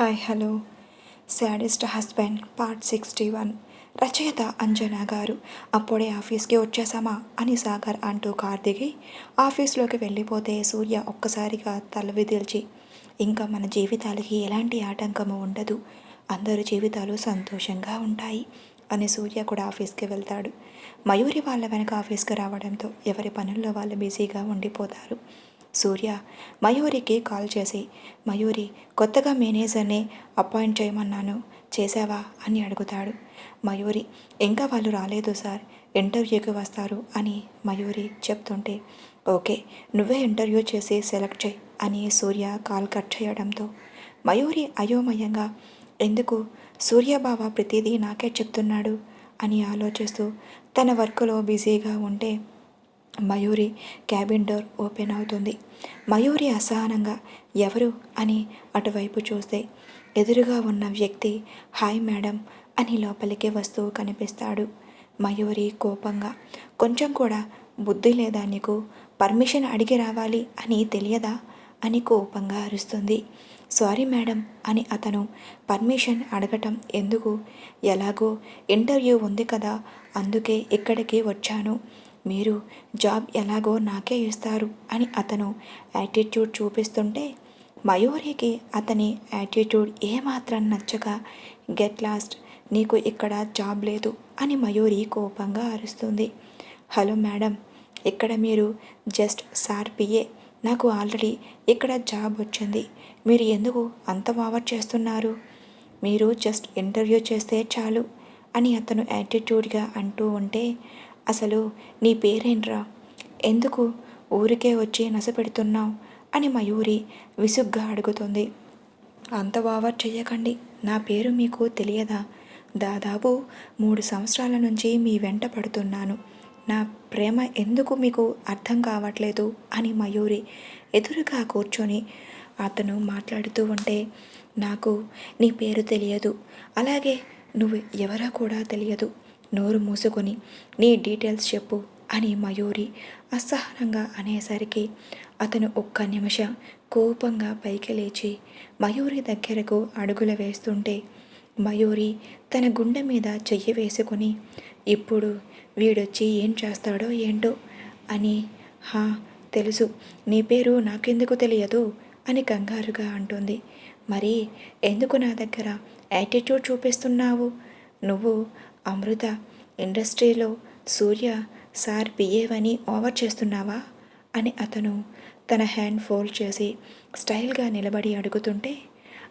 Hi hello. Saddest husband part sixty one. రచయిత అంజనా గారు అప్పుడే ఆఫీస్కి వచ్చేసామా అని సాగర్ అంటూ కార్ దిగి ఆఫీస్లోకి వెళ్ళిపోతే సూర్య ఒక్కసారిగా తల విదిల్చి ఇంకా మన జీవితాలకి ఎలాంటి ఆటంకము ఉండదు. అందరి జీవితాలు సంతోషంగా ఉంటాయి అని సూర్య కూడా ఆఫీస్కి వెళ్తాడు. మయూరి వాళ్ళ వెనక ఆఫీస్కి రావడంతో ఎవరి పనుల్లో వాళ్ళు బిజీగా ఉండిపోతారు. సూర్య మయూరికి కాల్ చేసి మయూరి కొత్తగా మేనేజర్ని అపాయింట్ చేయమన్నాను. చేశావా? అని అడుగుతాడు. మయూరి ఇంకా వాళ్ళు రాలేదు సార్. ఇంటర్వ్యూకి వస్తారు అని మయూరి చెప్తుంటే ఓకే నువ్వే ఇంటర్వ్యూ చేసి సెలెక్ట్ చేయి అని సూర్య కాల్ కట్ చేయడంతో మయూరి అయోమయంగా ఎందుకు? సూర్యబావ ప్రతిదీ నాకే చెప్తున్నాడు అని ఆలోచిస్తూ తన వర్క్లో బిజీగా ఉంటే మయూరి క్యాబిన్ డోర్ ఓపెన్ అవుతుంది. మయూరి అసహనంగా ఎవరు అని అటువైపు చూస్తే ఎదురుగా ఉన్న వ్యక్తి హాయ్ మేడం అని లోపలికి వస్తూ కనిపిస్తాడు. మయూరి కోపంగా కొంచెం కూడా బుద్ధి లేదా నీకు? పర్మిషన్ అడిగి రావాలి అని తెలియదా? అని కోపంగా అరుస్తుంది. సారీ మేడం అని అతను పర్మిషన్ అడగటం ఎందుకు? ఎలాగో ఇంటర్వ్యూ ఉంది కదా అందుకే ఇక్కడికి వచ్చాను. మీరు జాబ్ ఎలాగో నాకే ఇస్తారు అని అతను యాటిట్యూడ్ చూపిస్తుంటే మయూరికి అతని యాటిట్యూడ్ ఏమాత్రం నచ్చక గెట్ లాస్ట్ నీకు ఇక్కడ జాబ్ లేదు అని మయూరి కోపంగా అరుస్తుంది. హలో మేడం ఇక్కడ మీరు జస్ట్ సార్ పిఏ నాకు ఆల్రెడీ ఇక్కడ జాబ్ వచ్చింది. మీరు ఎందుకు అంత వావర్ చేస్తున్నారు? మీరు జస్ట్ ఇంటర్వ్యూ చేస్తే చాలు అని అతను యాటిట్యూడ్గా అంటూ ఉంటే అసలు నీ పేరేంట్రా? ఎందుకు ఊరికే వచ్చి నసపెడుతున్నావు? అని మయూరి విసుగ్గా అడుగుతుంది. అంత ఓవర్ చెయ్యకండి. నా పేరు మీకు తెలియదా? దాదాపు మూడు సంవత్సరాల నుంచి మీ వెంట పడుతున్నాను. నా ప్రేమ ఎందుకు మీకు అర్థం కావట్లేదు? అని మయూరి ఎదురుగా కూర్చొని అతను మాట్లాడుతూ ఉంటే నాకు నీ పేరు తెలియదు. అలాగే నువ్వు ఎవరో కూడా తెలియదు. నోరు మూసుకొని నీ డీటెయిల్స్ చెప్పు అని మయూరి అసహనంగా అనేసరికి అతను ఒక్క నిమిషం కోపంగా పైకి లేచి మయూరి దగ్గరకు అడుగులు వేస్తుంటే మయూరి తన గుండె మీద చెయ్యి వేసుకొని ఇప్పుడు వీడొచ్చి ఏం చేస్తాడో ఏంటో? అని హా తెలుసు. నీ పేరు నాకెందుకు తెలియదు? అని కంగారుగా అంటుంది. మరి ఎందుకు నా దగ్గర యాటిట్యూడ్ చూపిస్తున్నావు? నువ్వు అమృత ఇండస్ట్రీలో సూర్య సార్ బిఏవని ఓవర్ చేస్తున్నావా? అని అతను తన హ్యాండ్ ఫోల్డ్ చేసి స్టైల్గా నిలబడి అడుగుతుంటే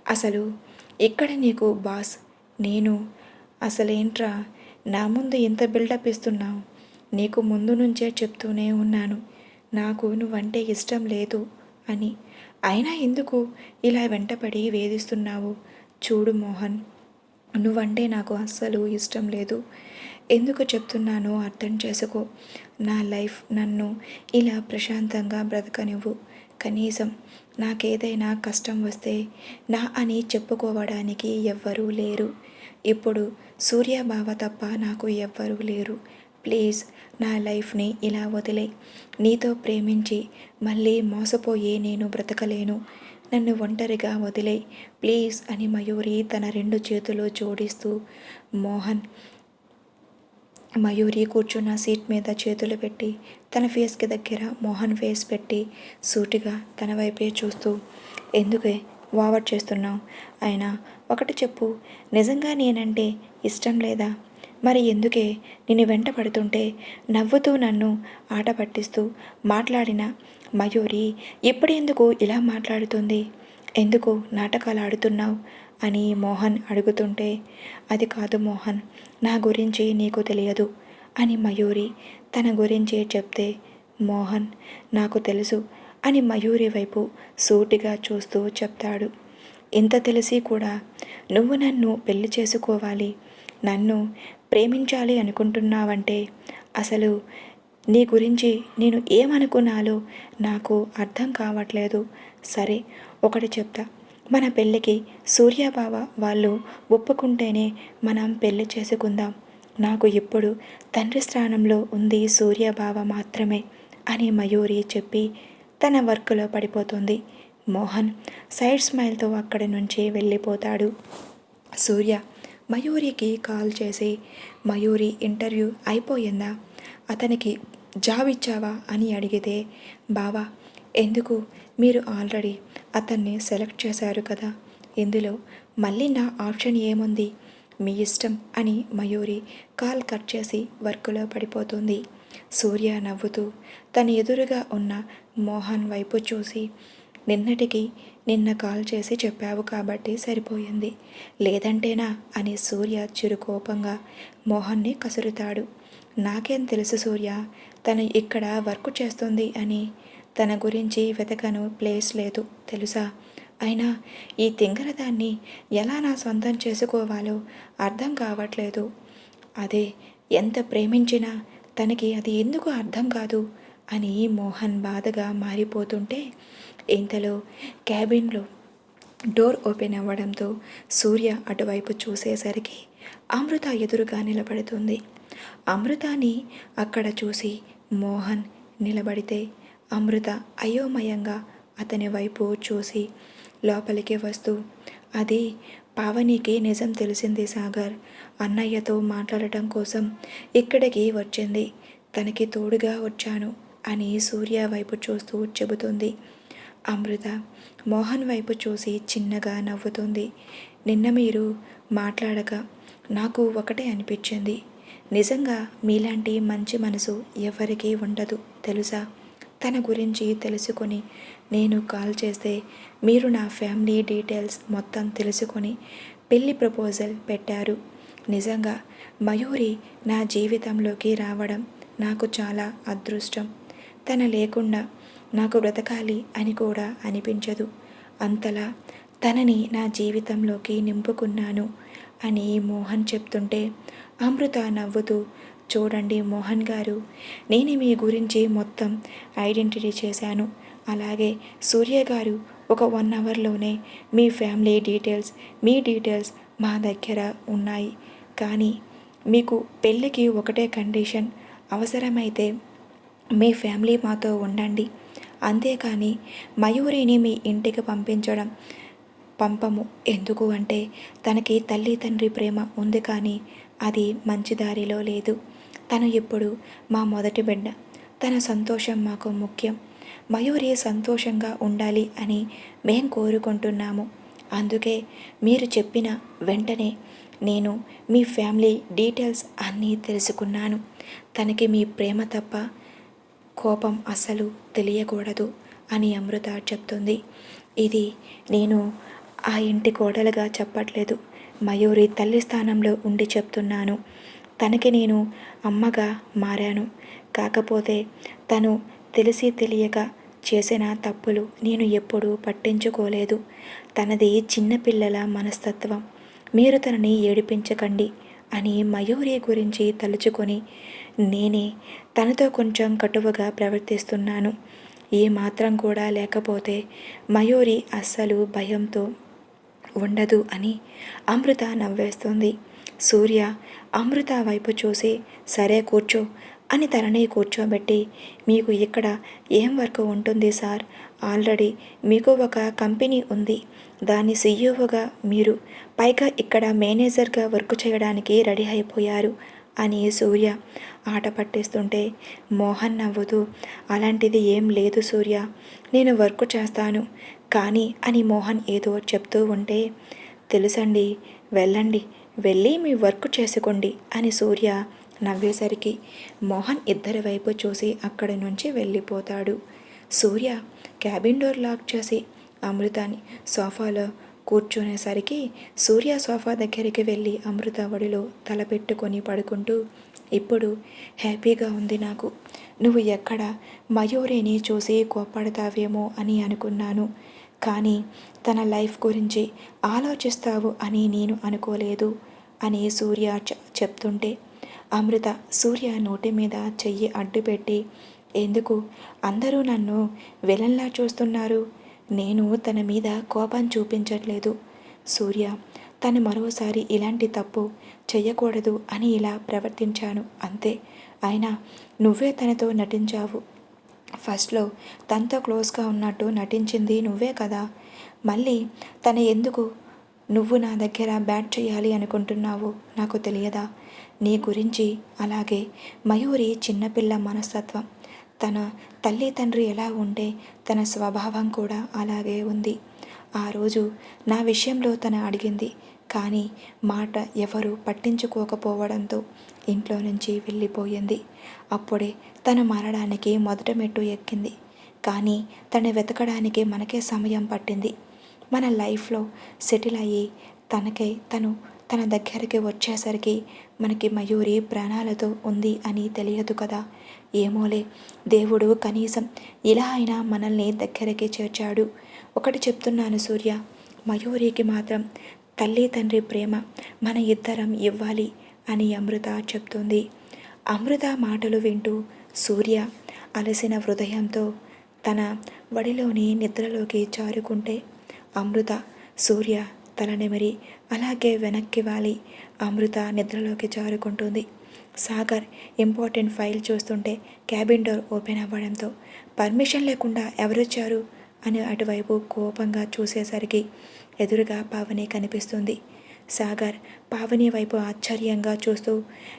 అసలు ఇక్కడ నీకు బాస్ నేను అసలేంట్రా? నా ముందు ఇంత బిల్డప్ ఇస్తున్నావు. నీకు ముందు నుంచే చెప్తూనే ఉన్నాను. నాకు నువ్వంటే ఇష్టం లేదు అని. అయినా ఎందుకు ఇలా వెంటపడి వేధిస్తున్నావు? చూడు మోహన్ నువ్వంటే నాకు అస్సలు ఇష్టం లేదు. ఎందుకు చెప్తున్నానో అర్థం చేసుకో. నా లైఫ్ నన్ను ఇలా ప్రశాంతంగా బ్రతకనివ్వు. కనీసం నాకేదైనా కష్టం వస్తే నా అని చెప్పుకోవడానికి ఎవ్వరూ లేరు. ఇప్పుడు సూర్యబావ తప్ప నాకు ఎవ్వరూ లేరు. ప్లీజ్ నా లైఫ్ని ఇలా వదిలే. నీతో ప్రేమించి మళ్ళీ మోసపోయి నేను బ్రతకలేను. నన్ను ఒంటరిగా వదిలే ప్లీజ్ అని మయూరి తన రెండు చేతులు జోడిస్తూ మోహన్ మయూరి కూర్చున్న సీట్ మీద చేతులు పెట్టి తన ఫేస్కి దగ్గర మోహన్ ఫేస్ పెట్టి సూటిగా తన వైపే చూస్తూ ఎందుకే? వావర్ చేస్తున్నావు? అయినా ఒకటి చెప్పు నిజంగా నేనంటే ఇష్టం లేదా? మరి ఎందుకే? నేను వెంట పడుతుంటే నవ్వుతూ నన్ను ఆట పట్టిస్తూ మాట్లాడిన మయూరి ఇప్పుడెందుకు ఇలా మాట్లాడుతుంది? ఎందుకు నాటకాలు ఆడుతున్నావు? అని మోహన్ అడుగుతుంటే అది కాదు మోహన్ నా గురించి నీకు తెలియదు అని మయూరి తన గురించి చెప్తే మోహన్ నాకు తెలుసు అని మయూరి వైపు సూటిగా చూస్తూ చెప్తాడు. ఇంత తెలిసి కూడా నువ్వు నన్ను పెళ్ళి చేసుకోవాలి నన్ను ప్రేమించాలి అనుకుంటున్నావంటే అసలు నీ గురించి నేను ఏమనుకున్నాలో నాకు అర్థం కావట్లేదు. సరే ఒకటి చెప్తా. మన పెళ్ళికి సూర్యబావ వాళ్ళు ఒప్పుకుంటేనే మనం పెళ్ళి చేసుకుందాం. నాకు ఇప్పుడు తండ్రి స్థానంలో ఉంది సూర్యబావ మాత్రమే అని మయూరి చెప్పి తన వర్క్లో పడిపోతుంది. మోహన్ సైడ్ స్మైల్తో అక్కడి నుంచి వెళ్ళిపోతాడు. సూర్య మయూరికి కాల్ చేసి మయూరి ఇంటర్వ్యూ అయిపోయిందా? అతనికి జాబ్ ఇచ్చావా అని అడిగితే బావా ఎందుకు? మీరు ఆల్రెడీ అతన్ని సెలెక్ట్ చేశారు కదా. ఇందులో మళ్ళీ నా ఆప్షన్ ఏముంది? మీ ఇష్టం అని మయూరి కాల్ కట్ చేసి వర్క్లో పడిపోతుంది. సూర్య నవ్వుతూ తన ఎదురుగా ఉన్న మోహన్ వైపు చూసి నిన్నటికి నిన్న కాల్ చేసి చెప్పావు కాబట్టి సరిపోయింది. లేదంటేనా? అని సూర్య చిరుకోపంగా మోహన్ని కసురుతాడు. నాకేం తెలుసు సూర్య తను ఇక్కడ వర్క్ చేస్తుంది అని. తన గురించి వెతకను ప్లేస్ లేదు తెలుసా? అయినా ఈ తింగరదాన్ని ఎలా నా సొంతం చేసుకోవాలో అర్థం కావట్లేదు. అదే ఎంత ప్రేమించినా తనకి అది ఎందుకు అర్థం కాదు అని మోహన్ బాధగా మారిపోతుంటే ఇంతలో క్యాబిన్లో డోర్ ఓపెన్ అవ్వడంతో సూర్య అటువైపు చూసేసరికి అమృత ఎదురుగా నిలబడుతుంది. అమృతాని అక్కడ చూసి మోహన్ నిలబడితే అమృత అయోమయంగా అతని వైపు చూసి లోపలికి వస్తూ అది పావనికి నిజం తెలిసింది సాగర్. అన్నయ్యతో మాట్లాడటం కోసం ఇక్కడికి వచ్చింది. తనకి తోడుగా వచ్చాను అని సూర్య వైపు చూస్తూ చెబుతుంది. అమృత మోహన్ వైపు చూసి చిన్నగా నవ్వుతుంది. నిన్న మీరు మాట్లాడక నాకు ఒకటే అనిపించింది. నిజంగా మీలాంటి మంచి మనసు ఎవరికీ ఉండదు తెలుసా? తన గురించి తెలుసుకొని నేను కాల్ చేస్తే మీరు నా ఫ్యామిలీ డీటెయిల్స్ మొత్తం తెలుసుకొని పెళ్ళి ప్రపోజల్ పెట్టారు. నిజంగా మయూరి నా జీవితంలోకి రావడం నాకు చాలా అదృష్టం. తన లేకుండా నాకు బ్రతకాలి అని కూడా అనిపించదు. అంతలా తనని నా జీవితంలోకి నింపుకున్నాను అని మోహన్ చెప్తుంటే అమృత నవ్వుతూ చూడండి మోహన్ గారు నేను మీ గురించి మొత్తం ఐడెంటిటీ చేశాను. అలాగే సూర్య గారు ఒక వన్ అవర్లోనే మీ ఫ్యామిలీ డీటెయిల్స్ మీ డీటెయిల్స్ మా దగ్గర ఉన్నాయి. కానీ మీకు పెళ్ళికి ఒకటే కండిషన్ అవసరమైతే మీ ఫ్యామిలీ మాతో ఉండండి. అంతేకాని మయూరిని మీ ఇంటికి పంపించడం పంపము. ఎందుకు అంటే తనకి తల్లి తండ్రి ప్రేమ ఉంది కానీ అది మంచి దారిలో లేదు. తను ఇప్పుడు మా మొదటి బిడ్డ. తన సంతోషం మాకు ముఖ్యం. మయూరి సంతోషంగా ఉండాలి అని మేం కోరుకుంటున్నాము. అందుకే మీరు చెప్పిన వెంటనే నేను మీ ఫ్యామిలీ డీటెయిల్స్ అన్నీ తెలుసుకున్నాను. తనకి మీ ప్రేమ తప్ప కోపం అస్సలు తెలియకూడదు అని అమృత చెప్తుంది. ఇది నేను ఆ ఇంటి కోడలుగా చెప్పట్లేదు. మయూరి తల్లి స్థానంలో ఉండి చెప్తున్నాను. తనకి నేను అమ్మగా మారాను. కాకపోతే తను తెలిసి తెలియక చేసిన తప్పులు నేను ఎప్పుడూ పట్టించుకోలేదు. తనది చిన్నపిల్లల మనస్తత్వం. మీరు తనని ఏడిపించకండి అని మయూరి గురించి తలుచుకొని నేనే తనతో కొంచెం కటువుగా ప్రవర్తిస్తున్నాను. ఏ మాత్రం కూడా లేకపోతే మయూరి అస్సలు భయంతో ఉండదు అని అమృత నవ్వేస్తుంది. సూర్య అమృత వైపు చూసి సరే కూర్చో అని తనని కూర్చోబెట్టి మీకు ఇక్కడ ఏం వర్క్ ఉంటుంది సార్? ఆల్రెడీ మీకు ఒక కంపెనీ ఉంది. దాని సీఈఓగా మీరు పైగా ఇక్కడ మేనేజర్గా వర్క్ చేయడానికి రెడీ అయిపోయారు అని సూర్య ఆట పట్టిస్తుంటే మోహన్ నవ్వుతూ అలాంటిది ఏం లేదు సూర్య నేను వర్క్ చేస్తాను. కానీ అని మోహన్ ఏదో చెప్తూ ఉంటే తెలుసండి వెళ్ళండి వెళ్ళి మీ వర్క్ చేసుకోండి అని సూర్య నవ్వేసరికి మోహన్ ఇద్దరి వైపు చూసి అక్కడి నుంచి వెళ్ళిపోతాడు. సూర్య క్యాబిన్ డోర్ లాక్ చేసి అమృతాని సోఫాలో కూర్చునేసరికి సూర్య సోఫా దగ్గరికి వెళ్ళి అమృత వడిలో తలపెట్టుకొని పడుకుంటూ ఇప్పుడు హ్యాపీగా ఉంది నాకు. నువ్వు ఎక్కడ? మయూరిని చూసి కోప్పడతావేమో అని అనుకున్నాను. కానీ తన లైఫ్ గురించి ఆలోచిస్తావు అని నేను అనుకోలేదు అని సూర్య చెప్తుంటే అమృత సూర్య నోటి మీద చెయ్యి అడ్డుపెట్టి ఎందుకు? అందరూ నన్ను విలన్లా చూస్తున్నారు. నేను తన మీద కోపం చూపించట్లేదు. సూర్య తను మరోసారి ఇలాంటి తప్పు చెయ్యకూడదు అని ఇలా ప్రవర్తించాను. అంతే. అయినా నువ్వే తనతో నటించావు. ఫస్ట్లో తనతో క్లోజ్గా ఉన్నట్టు నటించింది నువ్వే కదా. మళ్ళీ తన ఎందుకు నువ్వు నా దగ్గర బ్యాట్ చేయాలి అనుకుంటున్నావు నాకు తెలియదా? నీ గురించి అలాగే మయూరి చిన్నపిల్ల మనస్తత్వం. తన తల్లి తండ్రి ఎలా ఉంటే తన స్వభావం కూడా అలాగే ఉంది. ఆ రోజు నా విషయంలో తన అడిగింది కానీ మాట ఎవరు పట్టించుకోకపోవడంతో ఇంట్లో నుంచి వెళ్ళిపోయింది. అప్పుడే తను మారడానికి మొదట మెట్టు ఎక్కింది. కానీ తను వెతకడానికి మనకే సమయం పట్టింది. మన లైఫ్లో సెటిల్ అయ్యి తనకై తను తన దగ్గరికి వచ్చేసరికి మనకి మయూరి ప్రాణాలతో ఉంది అని తెలియదు కదా. ఏమోలే దేవుడు కనీసం ఇలా అయినా మనల్ని దగ్గరికి చేర్చాడు. ఒకటి చెప్తున్నాను సూర్య మయూరికి మాత్రం తల్లి తండ్రి ప్రేమ మన ఇద్దరం ఇవ్వాలి అని అమృత చెప్తుంది. అమృత మాటలు వింటూ సూర్య అలసిన హృదయంతో తన వడిలోని నిద్రలోకి జారుకుంటే అమృత సూర్య తలనెమిరి అలాగే వెనక్కి వాలి. అమృత నిద్రలోకి జారుకుంటుంది. సాగర్ ఇంపార్టెంట్ ఫైల్ చూస్తుంటే క్యాబిన్ డోర్ ఓపెన్ అవ్వడంతో పర్మిషన్ లేకుండా ఎవరొచ్చారు అని అటువైపు కోపంగా చూసేసరికి ఎదురుగా పావని కనిపిస్తుంది. సాగర్ పావని వైపు ఆశ్చర్యంగా చూస్తూ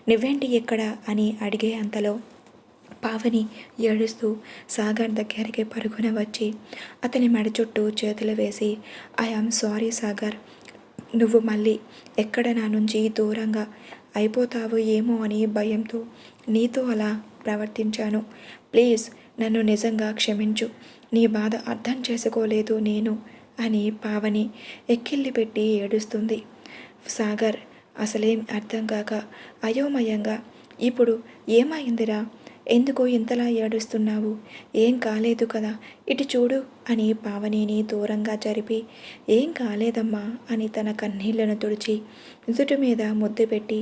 నువ్వేంటి ఎక్కడ అని అడిగే అంతలో పావని ఏడుస్తూ సాగర్ దగ్గరికి పరుగున వచ్చి అతని మెడ చుట్టూ చేతులు వేసి ఐఆమ్ సారీ సాగర్ నువ్వు మళ్ళీ ఎక్కడ నా నుంచి దూరంగా అయిపోతావు ఏమో అని భయంతో నీతో అలా ప్రవర్తించాను. ప్లీజ్ నన్ను నిజంగా క్షమించు నీ బాధ అర్థం చేసుకోలేదు నేను. అని పావని ఎక్కిల్లి పెట్టి ఏడుస్తుంది. సాగర్ అసలేం అర్థం కాక అయోమయంగా ఇప్పుడు ఏమైందిరా? ఎందుకు ఇంతలా ఏడుస్తున్నావు? ఏం కాలేదు కదా? ఇటు చూడు అని పావనిని దూరంగా జరిపి ఏం కాలేదమ్మా అని తన కన్నీళ్ళను తుడిచి నుదుటి మీద ముద్దు పెట్టి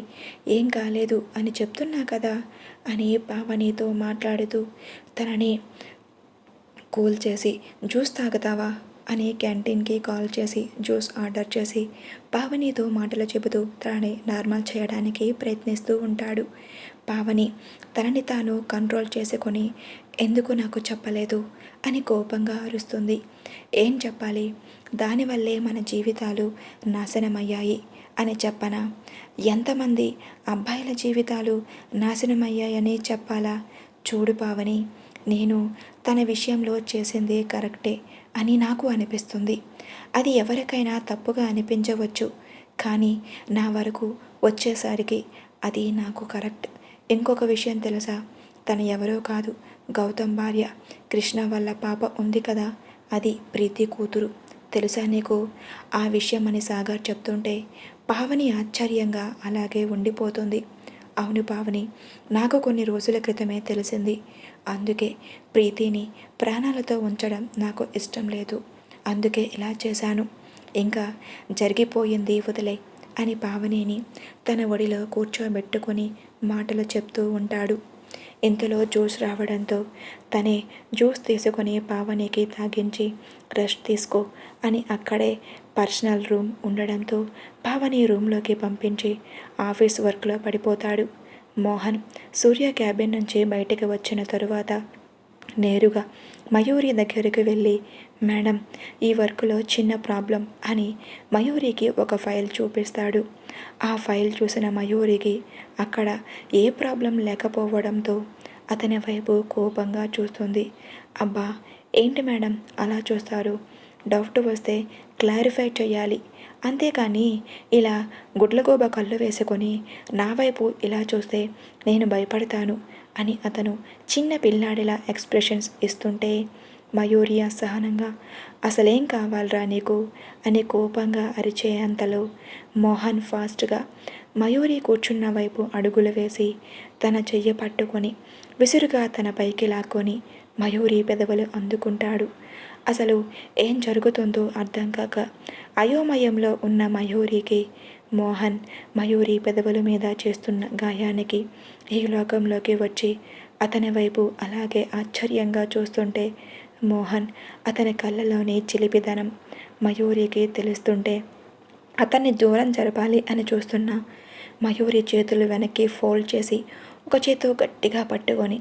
ఏం కాలేదు అని చెప్తున్నా కదా అని పావనితో మాట్లాడుతూ తనని కూల్ చేసి జ్యూస్ తాగుతావా? అని క్యాంటీన్కి కాల్ చేసి జ్యూస్ ఆర్డర్ చేసి పావనితో మాటలు చెబుతూ తనని నార్మల్ చేయడానికి ప్రయత్నిస్తూ ఉంటాడు. పావని తనని తాను కంట్రోల్ చేసుకొని ఎందుకు నాకు చెప్పలేదు? అని కోపంగా అరుస్తుంది. ఏం చెప్పాలి? దానివల్లే మన జీవితాలు నాశనమయ్యాయి అని చెప్పనా? ఎంతమంది అబ్బాయిల జీవితాలు నాశనమయ్యాయని చెప్పాలా? చూడు పావని నేను తన విషయంలో చేసింది కరెక్టే. అని నాకు అనిపిస్తుంది. అది ఎవరికైనా తప్పుగా అనిపించవచ్చు. కానీ నా వరకు వచ్చేసరికి అది నాకు కరెక్ట్. ఇంకొక విషయం తెలుసా? తను ఎవరో కాదు. గౌతమ్ భార్య. కృష్ణ వల్ల పాప ఉంది కదా? అది ప్రీతి కూతురు. తెలుసా నీకు? ఆ విషయం అని సాగర్ చెప్తుంటే పావని ఆశ్చర్యంగా అలాగే ఉండిపోతుంది. అవును పావని నాకు కొన్ని రోజుల క్రితమే తెలిసింది. అందుకే ప్రీతిని ప్రాణాలతో ఉంచడం నాకు ఇష్టం లేదు. అందుకే ఇలా చేశాను. ఇంకా జరిగిపోయింది వదిలే అని పావనేని తన ఒడిలో కూర్చోబెట్టుకొని మాటలు చెప్తూ ఉంటాడు. ఇంతలో జ్యూస్ రావడంతో తనే జ్యూస్ తీసుకొని పావనికి తాగించి రెస్ట్ తీసుకో అని అక్కడే పర్సనల్ రూమ్ ఉండడంతో పావని రూమ్లోకి పంపించి ఆఫీస్ వర్క్లో పడిపోతాడు. మోహన్ సూర్య క్యాబిన్ నుంచి బయటికి వచ్చిన తరువాత నేరుగా మయూరి దగ్గరికి వెళ్ళి మేడం ఈ వర్క్లో చిన్న ప్రాబ్లం అని మయూరికి ఒక ఫైల్ చూపిస్తాడు. ఆ ఫైల్ చూసిన మయూరికి అక్కడ ఏ ప్రాబ్లం లేకపోవడంతో అతని వైపు కోపంగా చూస్తుంది. అబ్బా ఏంటి మేడం అలా చూస్తారు? డౌట్ వస్తే క్లారిఫై చేయాలి అంతేకాని ఇలా గుడ్లగోబ కళ్ళు వేసుకొని నా వైపు ఇలా చూస్తే నేను భయపడతాను అని అతను చిన్న పిల్లాడిలా ఎక్స్ప్రెషన్స్ ఇస్తుంటే మయూరి అసహనంగా అసలేం కావాలరా నీకు? అని కోపంగా అరిచే అంతలో మోహన్ ఫాస్ట్గా మయూరి కూర్చున్న వైపు అడుగులు వేసి తన చెయ్యి పట్టుకొని విసురుగా తన పైకి లాక్కొని మయూరి పెదవులు అందుకుంటాడు. అసలు ఏం జరుగుతుందో అర్థం కాక అయోమయంలో ఉన్న మయూరికి మోహన్ మయూరి పెదవుల మీద చేస్తున్న గాయానికి ఈ లోకంలోకి వచ్చి అతని వైపు అలాగే ఆశ్చర్యంగా చూస్తుంటే మోహన్ అతని కళ్ళలోని చిలిపిదనం మయూరికి తెలుస్తుంటే అతన్ని దూరం జరపాలి అని చూస్తున్న మయూరి చేతులు వెనక్కి ఫోల్డ్ చేసి ఒక చేత్తో గట్టిగా పట్టుకొని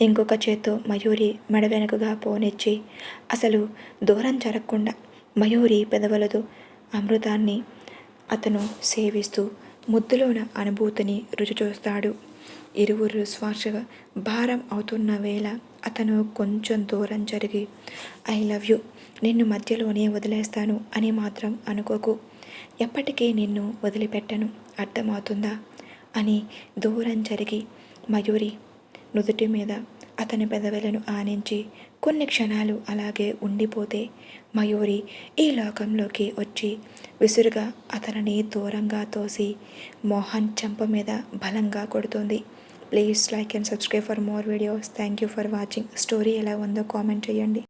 ఇంకొక చేత్తో మయూరి మెడ వెనుకగా పోనిచ్చి అసలు దూరం జరగకుండా మయూరి పెదవులతో అమృతాన్ని అతను సేవిస్తూ ముద్దులోన అనుభూతిని రుచి చూస్తాడు. ఇరువురు శ్వాసగా భారం అవుతున్న వేళ అతను కొంచెం దూరం జరిగి ఐ లవ్ యూ నిన్ను మధ్యలోనే వదిలేస్తాను అని మాత్రం అనుకోకు. ఎప్పటికీ నిన్ను వదిలిపెట్టను అర్థమవుతుందా? అని దూరం జరిగి మయూరి నుదుటి మీద అతని పెదవులను ఆనించి కొన్ని క్షణాలు అలాగే ఉండిపోతే మయూరి ఈ లోకంలోకి వచ్చి విసురుగా అతనిని దూరంగా తోసి మోహన్ చెంప మీద బలంగా కొడుతుంది. Please like and subscribe for more videos. Thank you for watching. Story ఎలా ఉందో కామెంట్ చేయండి.